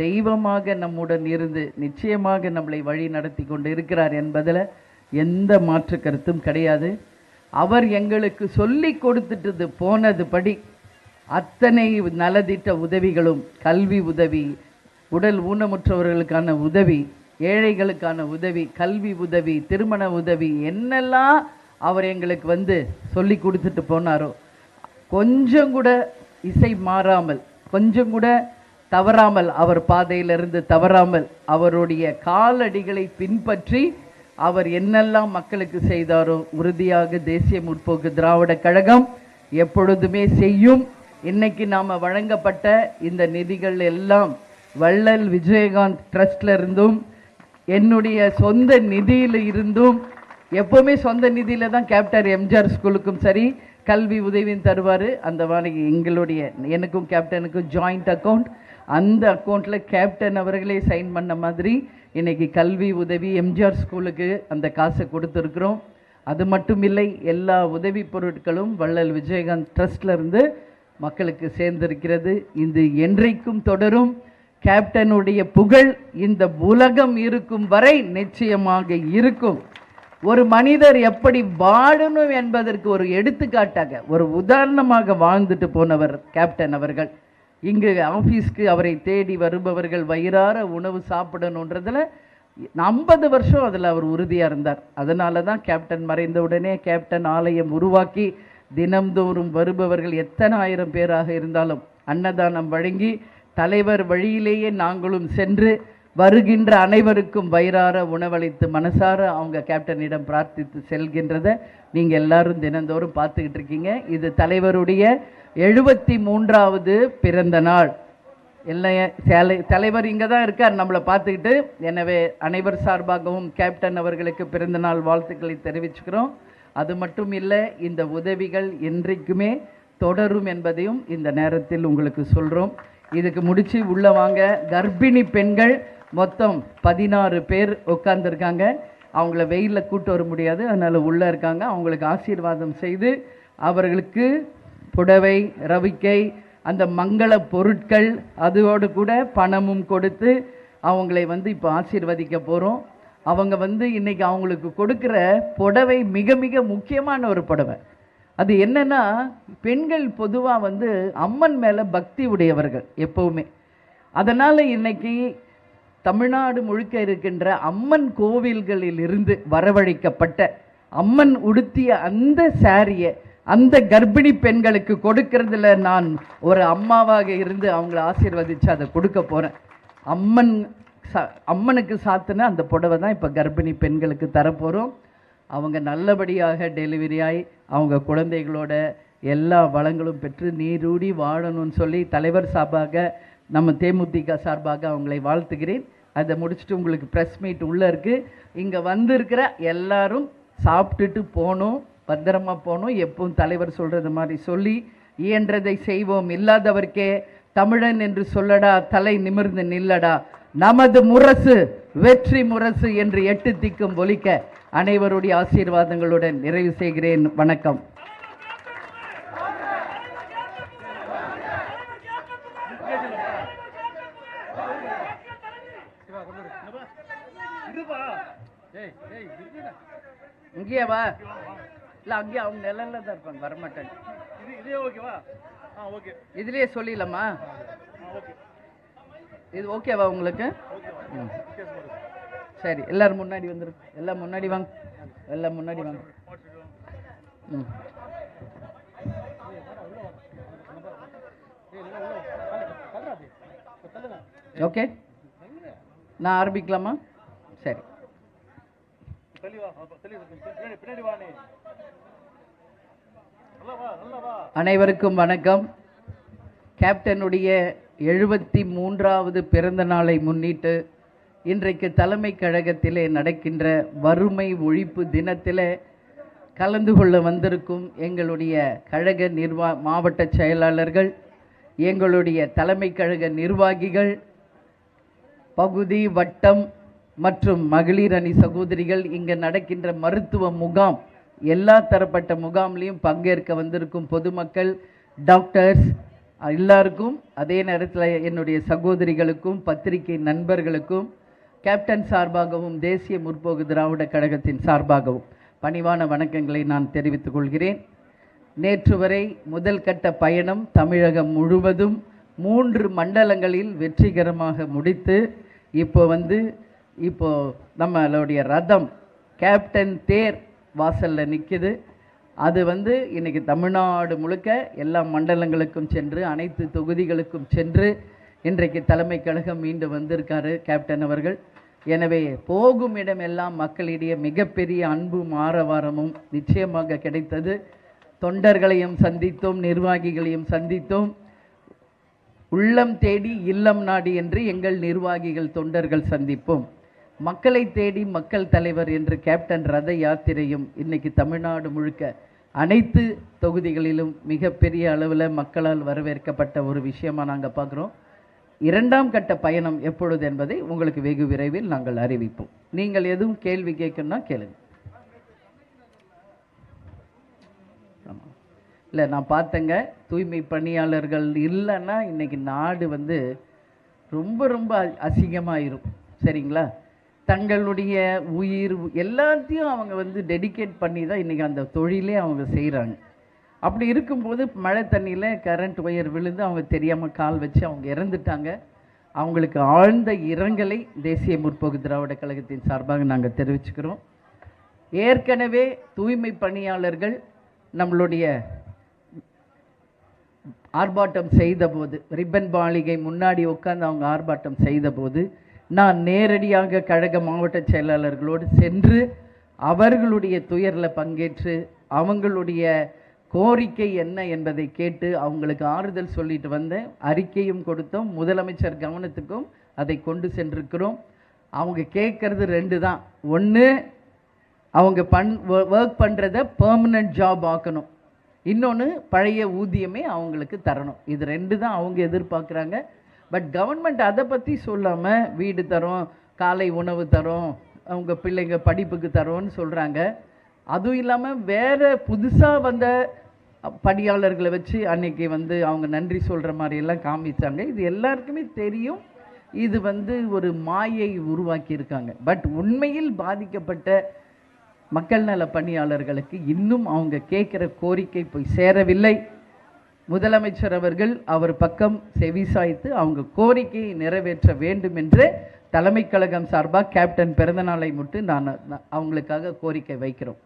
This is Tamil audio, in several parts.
தெய்வமாக நம்முடன் இருந்து நிச்சயமாக நம்மளை வழி நடத்தி கொண்டு இருக்கிறார் என்பதில் எந்த மாற்று கருத்தும் கிடையாது. அவர் எங்களுக்கு சொல்லி கொடுத்துட்டது போனது படி அத்தனை நலதிட்ட உதவிகளும் கல்வி உதவி உடல் ஊனமுற்றவர்களுக்கான உதவி ஏழைகளுக்கான உதவி கல்வி உதவி திருமண உதவி என்னெல்லாம் அவர் எங்களுக்கு வந்து சொல்லி கொடுத்துட்டு போனாரோ கொஞ்சம் கூட இசை மாறாமல் கொஞ்சம் கூட தவறாமல் அவர் பாதையிலிருந்து தவறாமல் அவருடைய காலடிகளை பின்பற்றி அவர் என்னெல்லாம் மக்களுக்கு செய்தாரோ உறுதியாக தேசிய முற்போக்கு திராவிட கழகம் எப்பொழுதுமே செய்யும். இன்னைக்கு நாம் வழங்கப்பட்ட இந்த நிதிகள் எல்லாம் வள்ளல் விஜயகாந்த் ட்ரஸ்ட்ல இருந்தும் என்னுடைய சொந்த நிதியில் இருந்தும் எப்போவுமே சொந்த நிதியில் தான் கேப்டர் எம்ஜிஆர் ஸ்கூலுக்கும் சரி கல்வி உதவியும் தருவார். அந்த மாதிரி எங்களுடைய எனக்கும் கேப்டனுக்கும் ஜாயிண்ட் அக்கௌண்ட் அந்த அக்கௌண்ட்டில் கேப்டன் அவர்களே சைன் பண்ண மாதிரி இன்னைக்கு கல்வி உதவி எம்ஜிஆர் ஸ்கூலுக்கு அந்த காசை கொடுத்துருக்குறோம். அது மட்டும் இல்லை எல்லா உதவி பொருட்களும் வள்ளல் விஜயகாந்த் ட்ரஸ்ட்லேருந்து மக்களுக்கு சேர்ந்திருக்கிறது. இது என்றைக்கும் தொடரும். கேப்டனுடைய புகழ் இந்த உலகம் இருக்கும் வரை நிச்சயமாக இருக்கும். ஒரு மனிதர் எப்படி வாழணும் என்பதற்கு ஒரு எடுத்துக்காட்டாக ஒரு உதாரணமாக வாழ்ந்துட்டு போனவர் கேப்டன் அவர்கள். இங்கு ஆஃபீஸ்க்கு அவரை தேடி வருபவர்கள் வயிறார உணவு சாப்பிடணுன்றதில் ஐம்பது வருஷம் அதில் அவர் உறுதியாக இருந்தார். அதனால தான் கேப்டன் மறைந்த உடனே கேப்டன் ஆலயம் உருவாக்கி தினம்தோறும் வருபவர்கள் எத்தனை ஆயிரம் பேராக இருந்தாலும் அன்னதானம் வழங்கி தலைவர் வழியிலேயே நாங்களும் சென்று வருகின்ற அனைவருக்கும் வயிறார உணவளித்து மனசார அவங்க கேப்டனிடம் பிரார்த்தித்து செல்கின்றதை நீங்கள் எல்லாரும் தினந்தோறும் பார்த்துக்கிட்டு இருக்கீங்க. இது தலைவருடைய எழுபத்தி மூன்றாவது பிறந்த நாள். இல்லை சேலை தலைவர் இங்கே தான் இருக்கார் நம்மளை பார்த்துக்கிட்டு. எனவே அனைவர் சார்பாகவும் கேப்டன் அவர்களுக்கு பிறந்தநாள் வாழ்த்துக்களை தெரிவிச்சுக்கிறோம். அது மட்டும் இல்லை இந்த உதவிகள் என்றைக்குமே தொடரும் என்பதையும் இந்த நேரத்தில் உங்களுக்கு சொல்கிறோம் இதுக்கு முடித்து உள்ளே வாங்க. கர்ப்பிணி பெண்கள் மொத்தம் பதினாறு பேர் உட்கார்ந்துருக்காங்க. அவங்கள வெயிலில் கூட்டு வர முடியாது. அதனால் உள்ளே இருக்காங்க. அவங்களுக்கு ஆசீர்வாதம் செய்து அவர்களுக்கு புடவை ரவிக்கை அந்த மங்கள பொருட்கள் அதோடு கூட பணமும் கொடுத்து அவங்களை வந்து இப்போ ஆசீர்வதிக்க போகிறோம் அவங்க வந்து இன்றைக்கி அவங்களுக்கு கொடுக்குற புடவை மிக மிக முக்கியமான ஒரு புடவை. அது என்னென்னா பெண்கள் பொதுவாக வந்து அம்மன் மேலே பக்தி உடையவர்கள் எப்போவுமே. அதனால் இன்னைக்கு தமிழ்நாடு முழுக்க இருக்கின்ற அம்மன் கோவில்களில் இருந்து வரவழைக்கப்பட்ட அம்மன் உடுத்திய அந்த சாரியை அந்த கர்ப்பிணி பெண்களுக்கு கொடுக்கறதுல நான் ஒரு அம்மாவாக இருந்து அவங்கள ஆசீர்வதித்து அதை கொடுக்க போகிறேன் அம்மன் சா அம்மனுக்கு சாத்தின அந்த புடவை தான் இப்போ கர்ப்பிணி பெண்களுக்கு தரப்போகிறோம் அவங்க நல்லபடியாக டெலிவரி ஆகி அவங்க குழந்தைகளோட எல்லா வளங்களும் பெற்று நீரூடி வாழணும்னு சொல்லி தலைவர் சார்பாக நம்ம தேமுதிக சார்பாக அவங்களை வாழ்த்துகிறேன். அதை முடிச்சுட்டு உங்களுக்கு ப்ரெஸ் மீட் உள்ளே இருக்குது இங்கே வந்திருக்கிற எல்லாரும் சாப்பிட்டுட்டு போகணும். பத்திரமா போகணும். எப்பவும் தலைவர் சொல்கிறது மாதிரி சொல்லி இயன்றதை செய்வோம். இல்லாதவர்க்கே தமிழன் என்று சொல்லடா தலை நிமிர்ந்து நில்லடா. நமது முரசு வெற்றி முரசு என்று எட்டு திக்கும் ஒலிக்க அனைவருடைய ஆசீர்வாதங்களுடன் நிறைவு செய்கிறேன். வணக்கம். இங்கேயே வா. இல்லை அங்கேயே அவங்க நிழல்ல தான் இருப்பாங்க வரமாட்டாங்க. இது இதே ஓகேவா? ஆ ஓகே. இதுலயே சொல்லிடலாமா? ஓகே. இது ஓகேவா உங்களுக்கு. சரி எல்லாரும் முன்னாடி வந்துரு. எல்லாம் முன்னாடி வாங்க. எல்லாம் முன்னாடி வாங்க. ம். ஓகே. நான் ஆரம்பிக்கலாமா? சரி. அனைவருக்கும் வணக்கம். கேப்டனுடைய எழுபத்தி மூன்றாவது பிறந்த நாளை முன்னிட்டு இன்றைக்கு தலைமை கழகத்திலே நடக்கின்ற வறுமை ஒழிப்பு தினத்தில் கலந்து கொள்ள வந்திருக்கும் எங்களுடைய கழக நிர்வா மாவட்ட செயலாளர்கள் எங்களுடைய தலைமை கழக நிர்வாகிகள் பகுதி வட்டம் மற்றும் மகளிர் அணி சகோதரிகள் இங்கே நடக்கின்ற மருத்துவ முகாம் எல்லா தரப்பட்ட முகாம்லேயும் பங்கேற்க வந்திருக்கும் பொதுமக்கள் டாக்டர்ஸ் எல்லாருக்கும் அதே நேரத்தில் என்னுடைய சகோதரிகளுக்கும் பத்திரிகை நண்பர்களுக்கும் கேப்டன் சார்பாகவும் தேசிய முற்போக்கு திராவிட கழகத்தின் சார்பாகவும் பணிவான வணக்கங்களை நான் தெரிவித்துக் கொள்கிறேன். நேற்று வரை முதல் கட்ட பயணம் தமிழகம் முழுவதும் மூன்று மண்டலங்களில் வெற்றிகரமாக முடித்து இப்போ வந்து இப்போ நம்மளுடைய ரதம் கேப்டன் தேர் வாசலில் நிற்கிது அது வந்து இன்றைக்கி தமிழ்நாடு முழுக்க எல்லா மண்டலங்களுக்கும் சென்று அனைத்து தொகுதிகளுக்கும் சென்று இன்றைக்கு தலைமை கழகம் மீண்டும் வந்திருக்காரு கேப்டன் அவர்கள். எனவே போகும் இடமெல்லாம் மக்களிடையே மிகப்பெரிய அன்பும் ஆரவாரமும் நிச்சயமாக கிடைத்தது. தொண்டர்களையும் சந்தித்தோம் நிர்வாகிகளையும் சந்தித்தோம். உள்ளம் தேடி இல்லம் நாடி என்று எங்கள் நிர்வாகிகள் தொண்டர்கள் சந்திப்போம். மக்களை தேடி மக்கள் தலைவர் என்று கேப்டன் ரத யாத்திரையும் இன்னைக்கு தமிழ்நாடு முழுக்க அனைத்து தொகுதிகளிலும் மிகப்பெரிய அளவில் மக்களால் வரவேற்கப்பட்ட ஒரு விஷயமாக நாங்கள் பார்க்குறோம். இரண்டாம் கட்ட பயணம் எப்பொழுது என்பதை உங்களுக்கு வெகு விரைவில் நாங்கள் அறிவிப்போம். நீங்கள் எதுவும் கேள்வி கேட்கணும்னா கேளுங்க. இல்லை நான் பார்த்தேங்க. தூய்மை பணியாளர்கள் இல்லைன்னா இன்றைக்கி நாடு வந்து ரொம்ப ரொம்ப அசிங்கமாயிரும். சரிங்களா? தங்களுடைய உயிர் எல்லாத்தையும் அவங்க வந்து டெடிகேட் பண்ணி தான் இன்றைக்கி அந்த தொழிலே அவங்க செய்கிறாங்க அப்படி இருக்கும்போது மழை தண்ணியில் கரண்ட் ஒயர் விழுந்து அவங்க தெரியாமல் கால் வச்சு அவங்க இறந்துட்டாங்க. அவங்களுக்கு ஆழ்ந்த இரங்கலை தேசிய முற்போக்கு திராவிட கழகத்தின் சார்பாக நாங்கள் தெரிவிச்சுக்கிறோம். ஏற்கனவே தூய்மை பணியாளர்கள் நம்மளுடைய ஆர்ப்பாட்டம் செய்தபோது ரிப்பன் மாளிகை முன்னாடி உட்காந்து அவங்க ஆர்ப்பாட்டம் செய்தபோது நான் நேரடியாக கழக மாவட்ட செயலாளர்களோடு சென்று அவர்களுடைய துயரில் பங்கேற்று அவங்களுடைய கோரிக்கை என்ன என்பதை கேட்டு அவங்களுக்கு ஆறுதல் சொல்லிட்டு வந்தேன் அறிக்கையும் கொடுத்தோம். முதலமைச்சர் கவனத்துக்கும் அதை கொண்டு சென்றிருக்கிறோம். அவங்க கேட்குறது ரெண்டு தான். ஒன்று அவங்க பண் ஒர்க் பண்ணுறத பெர்மனன்ட் ஜாப் ஆக்கணும். இன்னொன்று பழைய ஊதியமே அவங்களுக்கு தரணும். இது ரெண்டு தான் அவங்க எதிர்பார்க்குறாங்க. பட் கவர்மெண்ட் அதை பற்றி சொல்லாமல் வீடு தரோம் காலை உணவு தரோம் அவங்க பிள்ளைங்க படிப்புக்கு தரோன்னு சொல்கிறாங்க அதுவும் இல்லாமல் வேறு புதுசாக வந்த பணியாளர்களை வச்சு அன்னைக்கு வந்து அவங்க நன்றி சொல்கிற மாதிரியெல்லாம் காமிச்சாங்க. இது எல்லாருக்குமே தெரியும். இது வந்து ஒரு மாயை உருவாக்கி இருக்காங்க பட் உண்மையில் பாதிக்கப்பட்ட மக்கள் நல பணியாளர்களுக்கு இன்னும் அவங்க கேட்குற கோரிக்கை போய் சேரவில்லை. முதலமைச்சர் அவர்கள் அவர் பக்கம் செவிசாய்த்து அவங்க கோரிக்கையை நிறைவேற்ற வேண்டும் என்று தலைமை கழகம் சார்பாக கேப்டன் பிறந்தநாளை மட்டும் நான் அவங்களுக்காக கோரிக்கை வைக்கிறோம்.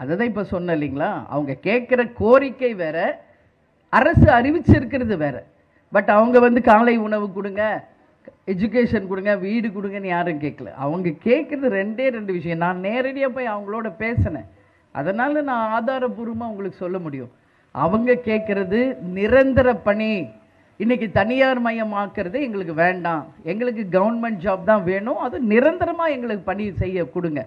அதை தான் இப்போ சொன்னேன் இல்லைங்களா? அவங்க கேட்குற கோரிக்கை வேற அரசு அறிவிச்சிருக்கிறது வேற. பட் அவங்க வந்து காலை உணவு கொடுங்க எஜுகேஷன் கொடுங்க வீடு கொடுங்கன்னு யாரும் கேட்கல. அவங்க கேட்குறது ரெண்டே ரெண்டு விஷயம். நான் நேரடியாக போய் அவங்களோட பேசினேன். அதனால் நான் ஆதாரபூர்வமாக உங்களுக்கு சொல்ல முடியும். அவங்க கேட்குறது நிரந்தர பணி. இன்றைக்கி தனியார் மயமாக்குறது எங்களுக்கு வேண்டாம். எங்களுக்கு கவர்மெண்ட் ஜாப் தான் வேணும். அது நிரந்தரமாக எங்களுக்கு பணி செய்ய கொடுங்க.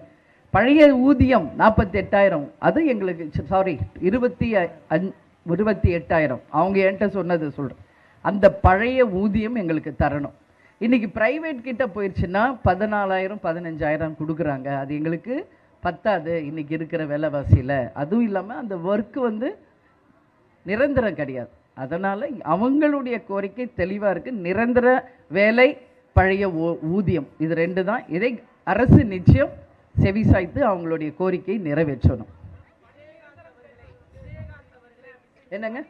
பழைய ஊதியம் நாற்பத்தி எட்டாயிரம் அது எங்களுக்கு சாரி இருபத்தி அஞ் இருபத்தி எட்டாயிரம். அவங்க என்கிட்ட சொன்னதை சொல்கிறேன் அந்த பழைய ஊதியம் எங்களுக்கு தரணும். இன்றைக்கி ப்ரைவேட் கிட்ட போயிடுச்சுன்னா பதினாலாயிரம் பதினஞ்சாயிரம் கொடுக்குறாங்க. அது எங்களுக்கு பத்தாது இன்றைக்கி இருக்கிற விலைவாசியில். அதுவும் இல்லாமல் அந்த ஒர்க்கு வந்து நிரந்தரம் கிடையாது. அதனால் அவங்களுடைய கோரிக்கை தெளிவாக இருக்குது நிரந்தர வேலை பழைய ஊ- ஊதியம் இது ரெண்டு தான். இதை அரசு நிச்சயம் செவிசாய்த்து அவங்களுடைய கோரிக்கையை நிறைவேற்றணும். என்னங்க?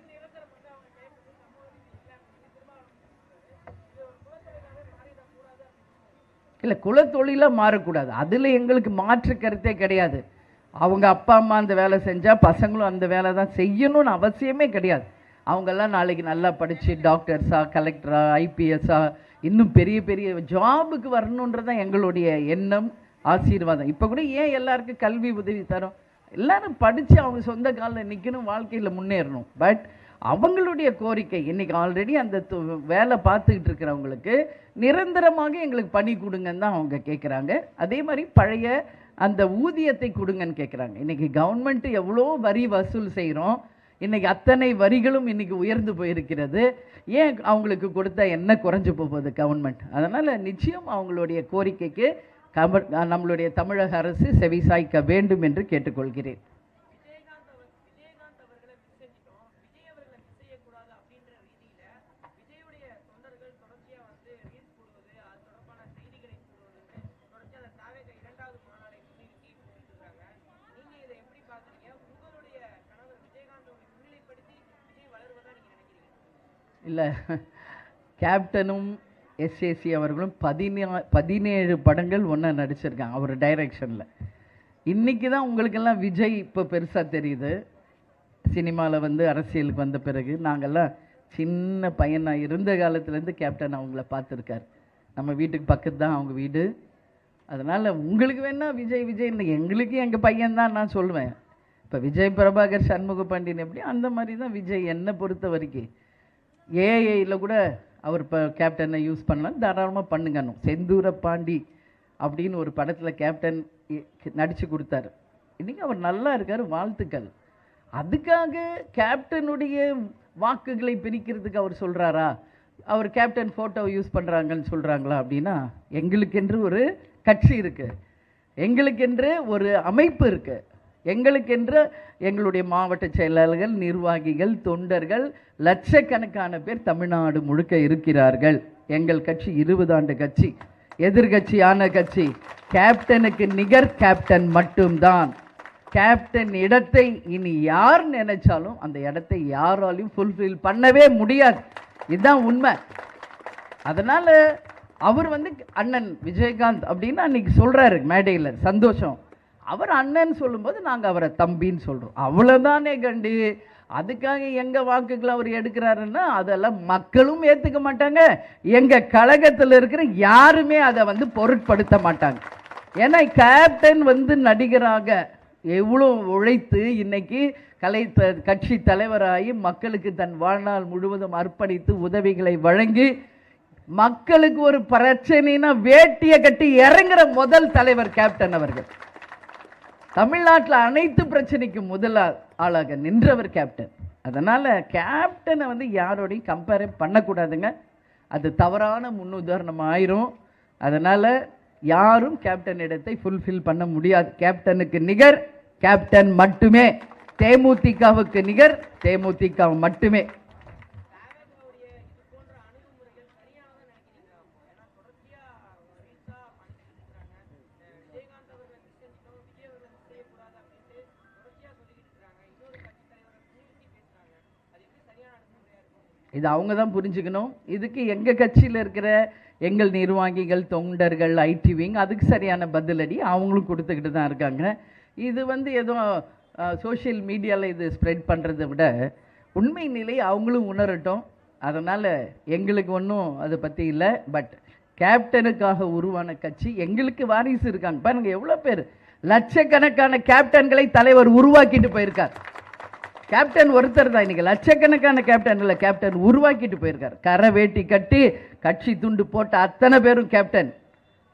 இல்லை குலத்தொழிலாக மாறக்கூடாது. அதில் எங்களுக்கு மாற்று கருத்தே கிடையாது. அவங்க அப்பா அம்மா அந்த வேலை செஞ்சால் பசங்களும் அந்த வேலை தான் செய்யணும்னு அவசியமே கிடையாது. அவங்கெல்லாம் நாளைக்கு நல்லா படித்து டாக்டர்ஸாக கலெக்டராக ஐபிஎஸ்ஸாக இன்னும் பெரிய பெரிய ஜாபுக்கு வரணுன்றதான் எங்களுடைய எண்ணம் ஆசீர்வாதம். இப்போ கூட ஏன் எல்லாருக்கும் கல்வி உதவி தரோம்? எல்லாரும் படித்து அவங்க சொந்த காலில் நிற்கணும் வாழ்க்கையில் முன்னேறணும். பட் அவங்களுடைய கோரிக்கை. இன்றைக்கி ஆல்ரெடி அந்த வேலை பார்த்துக்கிட்டு இருக்கிறவங்களுக்கு நிரந்தரமாக எங்களுக்கு பணி கொடுங்கன்னு தான் அவங்க கேட்குறாங்க அதே மாதிரி பழைய அந்த ஊதியத்தை கொடுங்கன்னு கேட்குறாங்க இன்றைக்கி கவர்மெண்ட்டு எவ்வளோ வரி வசூல் செய்கிறோம் இன்றைக்கி அத்தனை வரிகளும் இன்றைக்கி உயர்ந்து போயிருக்கிறது. ஏன் அவங்களுக்கு கொடுத்தா என்ன குறைஞ்சு போகுது கவர்மெண்ட் அதனால் நிச்சயம் அவங்களுடைய கோரிக்கைக்கு கம நம்மளுடைய தமிழக அரசு செவிசாய்க்க வேண்டும் என்று கேட்டுக்கொள்கிறேன். இல்லை. கேப்டனும் எஸ்ஏசி அவர்களும் பதினா பதினேழு படங்கள் ஒன்றா நடிச்சிருக்காங்க அவர் டைரக்ஷனில். இன்றைக்கி தான் உங்களுக்கெல்லாம் விஜய் இப்போ பெருசாக தெரியுது. சினிமாவில் வந்து அரசியலுக்கு வந்த பிறகு நாங்கள்லாம் சின்ன பையனாக இருந்த காலத்துலேருந்து கேப்டன் அவங்கள பார்த்துருக்காரு. நம்ம வீட்டுக்கு பக்கத்து தான் அவங்க வீடு. அதனால் உங்களுக்கு வேணால் விஜய் விஜய்னு எங்களுக்கு எங்கள் பையன் தான் நான் சொல்லுவேன் இப்போ விஜய் பிரபாகர் சண்முக பாண்டியன் எப்படி அந்த மாதிரி தான் விஜய் என்னை பொறுத்த வரைக்கும். ஏஐயில் கூட அவர் இப்போ கேப்டனை யூஸ் பண்ணலாம். தாராளமாக பண்ணுங்கணும் செந்தூர பாண்டி அப்படின்னு ஒரு படத்தில் கேப்டன் நடித்து கொடுத்தாரு. இன்றைக்கி அவர் நல்லா இருக்கார். வாழ்த்துக்கள். அதுக்காக கேப்டனுடைய வாக்குகளை பிரிக்கிறதுக்கு அவர் சொல்கிறாரா அவர் கேப்டன் ஃபோட்டோவை யூஸ் பண்ணுறாங்கன்னு சொல்கிறாங்களா அப்படின்னா எங்களுக்கென்று ஒரு கட்சி இருக்குது எங்களுக்கென்று ஒரு அமைப்பு இருக்குது எங்களுக்கென்று எங்களுடைய மாவட்ட செயலாளர்கள் நிர்வாகிகள் தொண்டர்கள் லட்சக்கணக்கான பேர் தமிழ்நாடு முழுக்க இருக்கிறார்கள். எங்கள் கட்சி இருபது ஆண்டு கட்சி எதிர்கட்சியான கட்சி. கேப்டனுக்கு நிகர் கேப்டன் மட்டும்தான். கேப்டன் இடத்தை இனி யார் நினைச்சாலும் அந்த இடத்தை யாராலையும் ஃபுல்ஃபில் பண்ணவே முடியாது. இதுதான் உண்மை. அதனால் அவர் வந்து அண்ணன் விஜயகாந்த் அப்படின்னு அன்னைக்கு சொல்கிறாரு மேடையில் சந்தோஷம். அவர் அண்ணன் சொல்லும்போது நாங்கள் அவரை தம்பின்னு சொல்கிறோம் அவ்வளோதானே கண்டு. அதுக்காக எங்கள் வாக்குகளை அவர் எடுக்கிறாருன்னா அதெல்லாம் மக்களும் ஏற்றுக்க மாட்டாங்க. எங்கள் கழகத்தில் இருக்கிற யாருமே அதை வந்து பொருட்படுத்த மாட்டாங்க. ஏன்னா கேப்டன் வந்து நடிகராக எவ்வளோ உழைத்து இன்னைக்கு கலை த- கட்சி தலைவராகி மக்களுக்கு தன் வாழ்நாள் முழுவதும் அர்ப்பணித்து உதவிகளை வழங்கி மக்களுக்கு ஒரு பிரச்சனைனா வேட்டியை கட்டி இறங்குற முதல் தலைவர் கேப்டன் அவர்கள். தமிழ்நாட்டில் அனைத்து பிரச்சனைக்கும் முதல் ஆளாக நின்றவர் கேப்டன் அதனால் கேப்டனை வந்து யாரோடையும் கம்பேர் பண்ணக்கூடாதுங்க. அது தவறான முன்னுதாரணம் ஆயிரும் அதனால் யாரும் கேப்டன் இடத்தை ஃபுல்ஃபில் பண்ண முடியாது. கேப்டனுக்கு நிகர் கேப்டன் மட்டுமே. தேமுதிகவுக்கு நிகர் தேமுதிக மட்டுமே. இது அவங்க தான் புரிஞ்சுக்கணும். இதுக்கு எங்கள் கட்சியில் இருக்கிற எங்கள் நிர்வாகிகள் தொண்டர்கள் ஐடி விங் அதுக்கு சரியான பதிலடி அவங்களும் கொடுத்துக்கிட்டு தான் இருக்காங்க. இது வந்து எதுவும் சோஷியல் மீடியாவில் இது ஸ்ப்ரெட் பண்ணுறதை விட உண்மை நிலை அவங்களும் உணரட்டும். அதனால் எங்களுக்கு ஒன்றும் அதை பற்றி இல்லை. பட் கேப்டனுக்காக உருவான கட்சி எங்களுக்கு வாரிசு இருக்காங்க. பாருங்கள் எவ்வளோ பேர்? லட்சக்கணக்கான கேப்டன்களை தலைவர் உருவாக்கிட்டு போயிருக்கார். கேப்டன் ஒருத்தர் தான். இன்றைக்கி லட்சக்கணக்கான கேப்டனில் கேப்டன் உருவாக்கிட்டு போயிருக்கார். கரை வேட்டி கட்டி கட்சி துண்டு போட்ட அத்தனை பேரும் கேப்டன்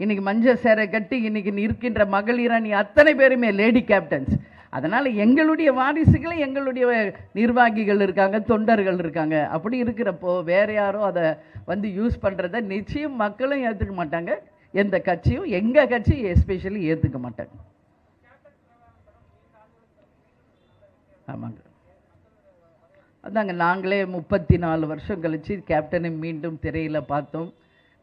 இன்றைக்கி மஞ்சள் சேரை கட்டி இன்றைக்கி இருக்கின்ற மகளிரணி அத்தனை பேருமே லேடி கேப்டன்ஸ் அதனால் எங்களுடைய வாரிசுகளை எங்களுடைய நிர்வாகிகள் இருக்காங்க தொண்டர்கள் இருக்காங்க. அப்படி இருக்கிறப்போ வேறு யாரோ அதை வந்து யூஸ் பண்ணுறத நிச்சயம் மக்களும் ஏற்றுக்க மாட்டாங்க. எந்த கட்சியும் எங்கள் கட்சி எஸ்பெஷலி ஏற்றுக்க மாட்டாங்க. ஆமாங்க. அதாங்க நாங்களே முப்பத்தி நாலு வருஷம் கழிச்சு கேப்டனை மீண்டும் திரையில் பார்த்தோம்.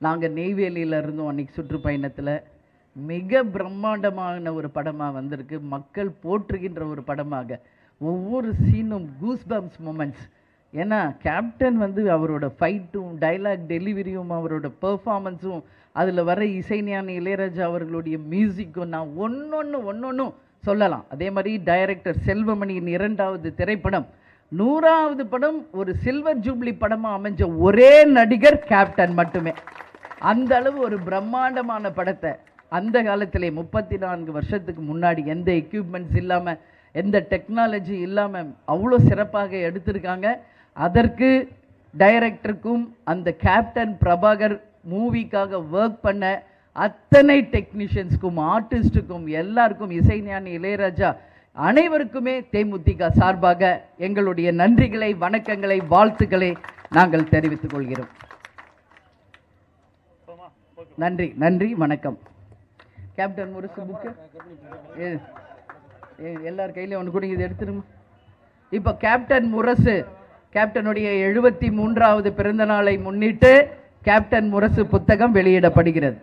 நாங்கள் நெய்வேலியில் இருந்தோம் அன்றைக்கி சுற்றுப்பயணத்தில். மிக பிரம்மாண்டமான ஒரு படமாக வந்திருக்கு. மக்கள் போற்றுகின்ற ஒரு படமாக. ஒவ்வொரு சீனும் கூஸ்பம்ஸ் மூமெண்ட்ஸ் ஏன்னா கேப்டன் வந்து அவரோட ஃபைட்டும் டைலாக் டெலிவரியும் அவரோட பெர்ஃபார்மன்ஸும் அதில் வர இசைஞானி இளையராஜா அவர்களுடைய மியூசிக்கும் நான் ஒன்னொன்று ஒன்னொன்னும் சொல்லலாம். அதே மாதிரி டைரக்டர் செல்வமணியின் இரண்டாவது திரைப்படம். நூறாவது படம் ஒரு சில்வர் ஜூப்ளி படமாக அமைஞ்ச ஒரே நடிகர் கேப்டன் மட்டுமே. அந்த அளவு ஒரு பிரம்மாண்டமான படத்தை அந்த காலத்திலே முப்பத்தி நான்கு வருஷத்துக்கு முன்னாடி எந்த எக்யூப்மெண்ட்ஸ் இல்லாமல் எந்த டெக்னாலஜி இல்லாமல் அவ்வளோ சிறப்பாக எடுத்திருக்காங்க. அதற்கு டைரக்டருக்கும் அந்த கேப்டன் பிரபாகர் மூவிக்காக ஒர்க் பண்ண அத்தனை டெக்னீஷியன்ஸ்க்கும் ஆர்டிஸ்ட்டுக்கும் எல்லாருக்கும் இசைஞானி இளையராஜா அனைவருக்குமே தேமுதிக சார்பாக எங்களுடைய நன்றிகளை வணக்கங்களை வாழ்த்துக்களை நாங்கள் தெரிவித்துக் கொள்கிறோம் நன்றி நன்றி வணக்கம் கேப்டன் முரசு புக்கு எல்லார் கையிலையும் ஒன்று கூட இது எடுத்துருமா இப்போ கேப்டன் முரசு கேப்டனுடைய எழுபத்தி மூன்றாவது பிறந்த நாளை முன்னிட்டு கேப்டன் முரசு புத்தகம் வெளியிடப்படுகிறது